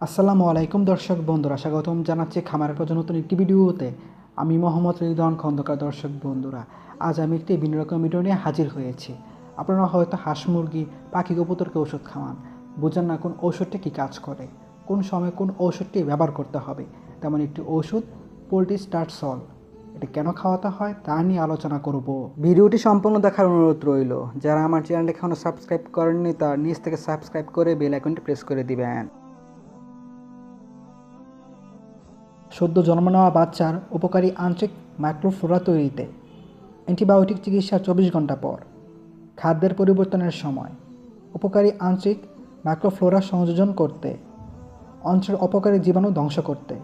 আসসালামু আলাইকুম দর্শক বন্ধুরা, স্বাগতম জানাচ্ছি খামারের পর নতুন একটি ভিডিওতে। আমি মোহাম্মদ রিদওয়ান, খন্দকার দর্শক বন্ধুরা। আজ আমি একটি ভিন্ন রকম ভিডিও নিয়ে হাজির হয়েছি। আপনারা হয়তো হাঁস, মুরগি, পাখি কবুতরকে ওষুধ খাওয়ান? বোঝেন না কোন ঔষধটি কী কাজ করে। কোন সময় কোন ঔষধটি ব্যবহার করতে হবে? তেমন একটি ওষুধ পোলট্রি স্টার্ট সল। এটি কেন খাওয়াতে হয় তা নিয়ে আলোচনা করব। ভিডিওটি সম্পূর্ণ দেখার অনুরোধ রইল। যারা আমার চ্যানেলটি এখনও সাবস্ক্রাইব করেননি, তার নিচ থেকে সাবস্ক্রাইব করে বেল আইকনটি প্রেস করে দিবেন। সদ্য জন্ম নেওয়া বাচ্চার উপকারী আংশিক মাইক্রোফ্লোরা তৈরিতে অ্যান্টিবায়োটিক চিকিৎসা চব্বিশ ঘণ্টা পর। খাদ্যের পরিবর্তনের সময় উপকারী আংশিক মাইক্রোফ্লোরা সংযোজন করতে অঞ্চলের অপকারী জীবাণু ধ্বংস করতে,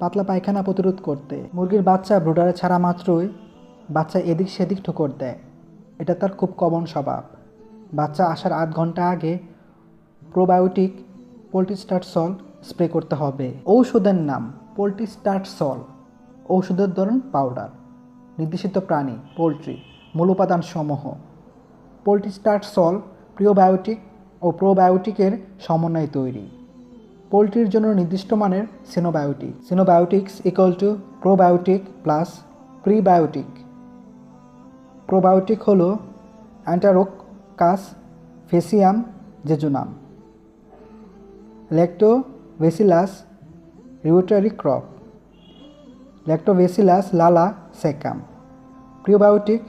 পাতলা পায়খানা প্রতিরোধ করতে, মুরগির বাচ্চা ব্রুডারে ছাড়া মাত্রই বাচ্চা এদিক সেদিক ঠোকর দেয়। এটা তার খুব কমন স্বভাব। বাচ্চা আসার আধ ঘণ্টা আগে probiotic poultry start sol spray করতে হবে। ঔষধের নাম পোলট্রি স্টার্ট সল, ঔষধের ধরন পাউডার, নির্দেশিত প্রাণী, পোলট্রি, মূল উপাদান সমূহ পোলট্রি স্টার্ট সল প্রিওবায়োটিক ও প্রোবায়োটিকের সমন্বয়ে তৈরি। পোলট্রির জন্য নির্দিষ্ট মানের synbiotic, synbiotics equal to probiotic plus prebiotic probiotic হলো enterococcus ফেসিয়াম jejunum. Lactobacillus reuteri crop ল্যাক্টোভেসিলাস লালা সেকাম প্রিওবায়োটিক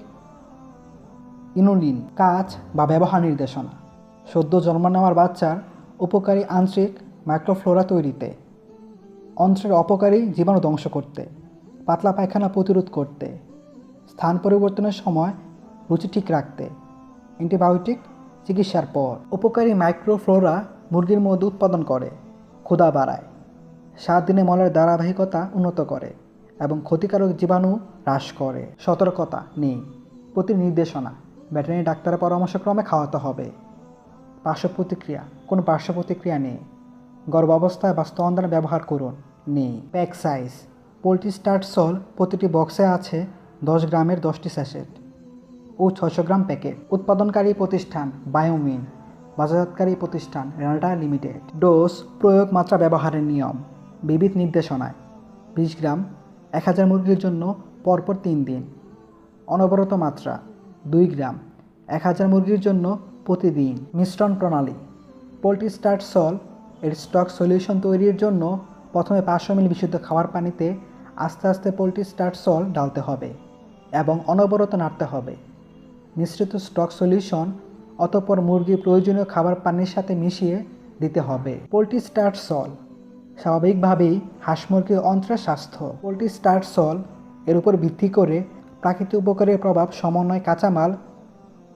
ইনুলিন কাজ বা ব্যবহার নির্দেশনা, সদ্য জন্ম নেওয়ার বাচ্চার উপকারী আংশিক মাইক্রোফ্লোরা তৈরিতে, অন্ত্রের অপকারী জীবাণু ধ্বংস করতে, পাতলা পায়খানা প্রতিরোধ করতে, স্থান পরিবর্তনের সময় রুচি ঠিক রাখতে অ্যান্টিবায়োটিক চিকিৎসার পর, উপকারী মাইক্রোফ্লোরা মুরগির মধ্যে উৎপাদন করে, ক্ষুধা বাড়ায়। সাত দিনে মলের ধারাবাহিকতা উন্নত করে এবং ক্ষতিকারক জীবাণু হ্রাস করে। সতর্কতা নেই। প্রতি নির্দেশনা ভেটেরিনারি ডাক্তারের পরামর্শক্রমে খাওয়াতে হবে। পার্শ্ব প্রতিক্রিয়া। কোনো পার্শ্ব প্রতিক্রিয়া নেই। গর্ভাবস্থায় বা স্তনদানে ব্যবহার করুন। নেই। Pack size. Poultry start sol প্রতিটি বক্সে আছে দশ গ্রামের দশটি স্যাশেট ও ছশো গ্রাম প্যাকেট। উৎপাদনকারী প্রতিষ্ঠান বায়োমিন। বাজারজাতকারী প্রতিষ্ঠান রেনাল্টা লিমিটেড। ডোজ প্রয়োগ মাত্রা ব্যবহারের নিয়ম। বিবিধ নির্দেশনায় বিশ গ্রাম, এক হাজার মুরগির জন্য পরপর তিন দিন। অনবরত মাত্রা, দুই গ্রাম, এক হাজার মুরগির জন্য প্রতিদিন। মিশ্রণ প্রণালী, পোলট্রি স্টার্ট সল, এর স্টক সলিউশন তৈরির জন্য প্রথমে পাঁচশো মিল বিশুদ্ধ খাওয়ার পানিতে আস্তে আস্তে পোলট্রি স্টার্ট সল ডালতে হবে এবং অনবরত নাড়তে হবে। মিশ্রিত স্টক সলিউশন অতপর মুরগি প্রয়োজনীয় খাবার পানির সাথে মিশিয়ে দিতে হবে। পোলট্রি স্টার্ট সল স্বাভাবিকভাবেই হাঁস মুরগির অন্ত্রের স্বাস্থ্য পোলট্রি স্টার্ট সল এর উপর ভিত্তি করে প্রাকৃতিক উপকারের প্রভাব সমন্বয় কাঁচামাল,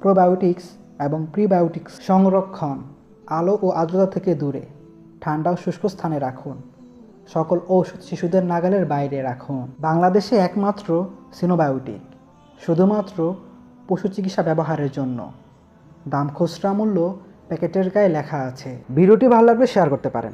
প্রোবায়োটিক্স এবং প্রিবায়োটিক্স সংরক্ষণ আলো ও আর্দ্রতা থেকে দূরে, ঠান্ডা ও শুষ্ক স্থানে রাখুন, সকল ঔষধ শিশুদের নাগালের বাইরে রাখুন। বাংলাদেশে একমাত্র সিনোবায়োটিক, শুধুমাত্র পশু চিকিৎসা ব্যবহারের জন্য। দাম খুচরা মূল্য প্যাকেটের গায়ে লেখা আছে। ভিডিওটি ভালো লাগলে শেয়ার করতে পারেন।